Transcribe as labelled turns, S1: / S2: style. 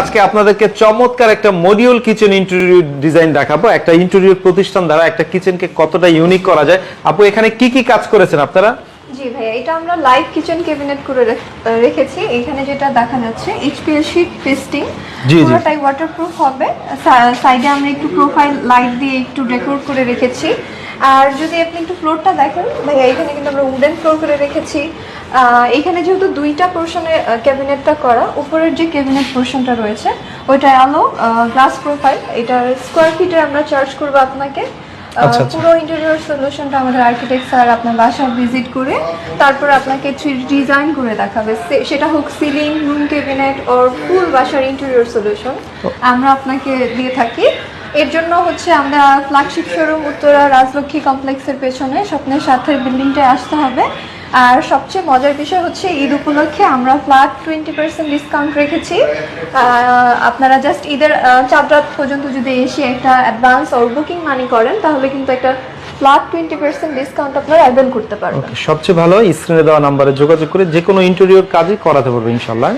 S1: আজকে আপনাদেরকে চমৎকার একটা মডিউল কিচেন ইন্টেরিয়র ডিজাইন দেখাবো। একটা ইন্টেরিয়র প্রতিষ্ঠান দ্বারা একটা কিচেনকে কতটা ইউনিক করা যায়। আপু এখানে কি কি কাজ করেছেন আপনারা?
S2: জি ভাইয়া এটা আমরা লাইভ কিচেন ক্যাবিনেট করে রেখেছি। এখানে যেটা দেখা যাচ্ছে এইচপিএল শিট পেস্টিং। পুরোটাই ওয়াটারপ্রুফ হবে। সাইডে আমরা একটু প্রোফাইল লাইট দিয়ে একটু ডেকোর করে রেখেছি। আর যদি আপনি একটু ফ্লোরটা দেখেন ভাইয়া এখানে কিন্তু আমরা উডেন ফ্লোর করে রেখেছি। এখানে যেহেতু দুইটা পোর্শনে ক্যাবিনেটটা করা উপরের যে ক্যাবিনেট পোর্শনটা রয়েছে ওইটা আলো গ্লাস প্রোফাইল এটার স্কোয়ার ফিটে আমরা চার্জ করব আপনাকে।
S1: আচ্ছা, আচ্ছা।
S2: পুরো ইন্টেরিয়র সলিউশনটা আমাদের আর্কিটেক্ট স্যার আপনার বাসা ভিজিট করে তারপর আপনাকে ডিজাইন করে দেখাবে। সেটা হোক সিলিং রুম ক্যাবিনেট ওর ফুল বাসার ইন্টেরিয়র সলিউশন আমরা আপনাকে দিয়ে থাকি। এর জন্য হচ্ছে আমরা ফ্ল্যাগশিপ শোরুম উত্তরা রাজলক্ষ্মী কমপ্লেক্সের পেছনে স্বপ্নের সাথে বিল্ডিংটায় আসতে হবে। আর সবচেয়ে মজার বিষয় হচ্ছে ঈদ উপলক্ষে আমরা ফ্ল্যাট টোয়েন্টি পার্সেন্ট ডিসকাউন্ট রেখেছি। আপনারা জাস্ট ঈদের চার রাত পর্যন্ত যদি এসে একটা অ্যাডভান্স ওর বুকিং মানি করেন, তাহলে কিন্তু একটা ফ্ল্যাট টোয়েন্টি পার্সেন্ট ডিসকাউন্ট আপনারা অ্যাভেল করতে পারবেন।
S1: সবচেয়ে ভালো স্ক্রিনে দেওয়া নাম্বারে যোগাযোগ করে যে কোনো ইন্টেরিয়র কাজই করাতে পারবে ইনশাল্লাহ